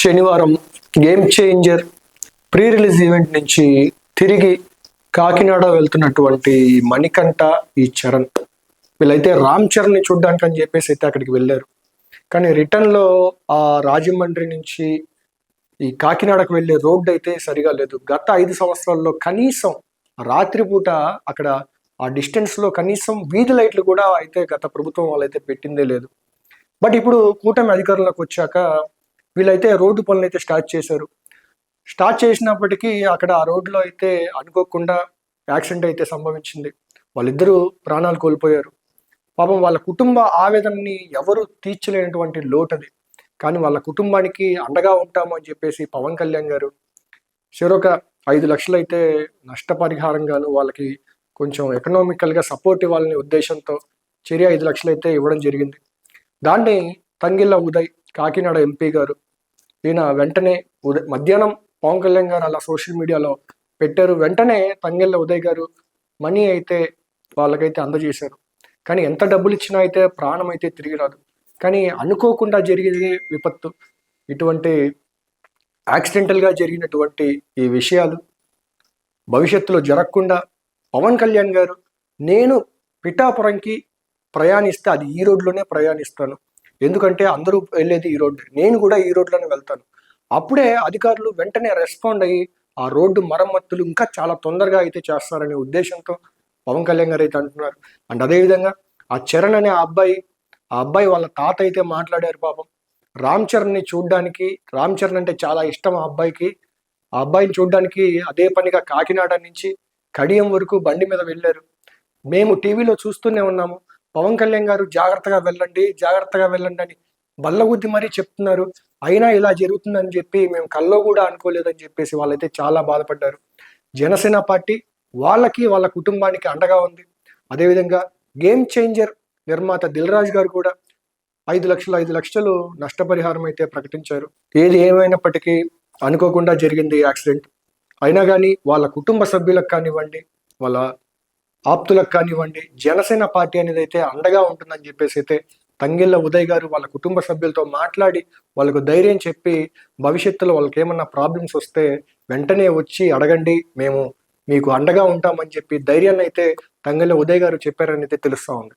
శనివారం Game Changer pre release event నుంచి తిరిగి కాకినాడ వెళ్తున్నటువంటి మణికంఠ ఈ చరణ్. వీళ్ళైతే రామ్ చరణ్ని చూడ్డానికి అని చెప్పేసి అయితే అక్కడికి వెళ్ళారు. కానీ రిటర్న్లో ఆ రాజమండ్రి నుంచి ఈ కాకినాడకు వెళ్ళే రోడ్డు అయితే సరిగా లేదు. గత ఐదు సంవత్సరాల్లో కనీసం రాత్రిపూట అక్కడ ఆ డిస్టెన్స్లో కనీసం వీధి లైట్లు కూడా అయితే గత ప్రభుత్వం వాళ్ళైతే పెట్టిందే లేదు. బట్ ఇప్పుడు కూటమి అధికారంలోకి వచ్చాక వీళ్ళైతే రోడ్డు పనులు అయితే స్టార్ట్ చేశారు. స్టార్ట్ చేసినప్పటికీ అక్కడ ఆ రోడ్లో అయితే అనుకోకుండా యాక్సిడెంట్ అయితే సంభవించింది. వాళ్ళిద్దరూ ప్రాణాలు కోల్పోయారు. పాపం వాళ్ళ కుటుంబ ఆవేదనని ఎవరు తీర్చలేనటువంటి లోటది అది. కానీ వాళ్ళ కుటుంబానికి అండగా ఉంటాము అని చెప్పేసి పవన్ కళ్యాణ్ గారు చెరొక ఐదు లక్షలు అయితే నష్టపరిహారంగాను వాళ్ళకి కొంచెం ఎకనామికల్గా సపోర్ట్ ఇవ్వాలనే ఉద్దేశంతో చర్య ఐదు లక్షలు అయితే ఇవ్వడం జరిగింది. దాన్ని తంగిళ్ళ ఉదయ్ కాకినాడ ఎంపీ గారు ఈయన వెంటనే మధ్యాహ్నం పవన్ కళ్యాణ్ గారు అలా సోషల్ మీడియాలో పెట్టారు. వెంటనే తంగెళ్ళ ఉదయ్ గారు మనీ అయితే వాళ్ళకైతే అందజేశారు. కానీ ఎంత డబ్బులు ఇచ్చినా అయితే ప్రాణం అయితే తిరిగి రాదు. కానీ అనుకోకుండా జరిగే విపత్తు. ఇటువంటి యాక్సిడెంటల్గా జరిగినటువంటి ఈ విషయాలు భవిష్యత్తులో జరగకుండా పవన్ కళ్యాణ్ గారు నేను పిఠాపురంకి ప్రయాణిస్తే అది ఈ రోడ్లోనే ప్రయాణిస్తాను. ఎందుకంటే అందరూ వెళ్ళేది ఈ రోడ్డు. నేను కూడా ఈ రోడ్లోనే వెళ్తాను. అప్పుడే అధికారులు వెంటనే రెస్పాండ్ అయ్యి ఆ రోడ్డు మరమ్మతులు ఇంకా చాలా తొందరగా అయితే చేస్తారనే ఉద్దేశంతో పవన్ కళ్యాణ్ గారు అయితే అంటున్నారు. అండ్ అదేవిధంగా ఆ చరణ్ అనే ఆ అబ్బాయి ఆ అబ్బాయి వాళ్ళ తాత అయితే మాట్లాడారు పాపం. రామ్ చరణ్ని చూడ్డానికి రామ్ చరణ్ అంటే చాలా ఇష్టం ఆ అబ్బాయికి. ఆ అబ్బాయిని చూడ్డానికి అదే పనిగా కాకినాడ నుంచి కడియం వరకు బండి మీద వెళ్ళారు. మేము టీవీలో చూస్తూనే ఉన్నాము. పవన్ కళ్యాణ్ గారు జాగ్రత్తగా వెళ్ళండి జాగ్రత్తగా వెళ్ళండి అని బల్లగుద్ది మరీ చెప్తున్నారు. అయినా ఇలా జరుగుతుందని చెప్పి మేము కల్లో కూడా అనుకోలేదని చెప్పేసి వాళ్ళైతే చాలా బాధపడ్డారు. జనసేన పార్టీ వాళ్ళకి వాళ్ళ కుటుంబానికి అండగా ఉంది. అదేవిధంగా గేమ్ చేంజర్ నిర్మాత దిల్ రాజు గారు కూడా ఐదు లక్షలు ఐదు లక్షలు నష్టపరిహారం అయితే ప్రకటించారు. ఏది ఏమైనప్పటికీ అనుకోకుండా జరిగింది యాక్సిడెంట్. అయినా కానీ వాళ్ళ కుటుంబ సభ్యులకు కానివ్వండి వాళ్ళ ఆప్తులకు కానివ్వండి జనసేన పార్టీ అనేది అయితే అండగా ఉంటుందని చెప్పేసి అయితే తంగిళ్ళ ఉదయ్ గారు వాళ్ళ కుటుంబ సభ్యులతో మాట్లాడి వాళ్ళకు ధైర్యం చెప్పి భవిష్యత్తులో వాళ్ళకి ఏమన్నా ప్రాబ్లమ్స్ వస్తే వెంటనే వచ్చి అడగండి మేము మీకు అండగా ఉంటామని చెప్పి ధైర్యాన్ని అయితే తంగిళ్ళ ఉదయ్ గారు చెప్పారని అయితే తెలుస్తా ఉంది.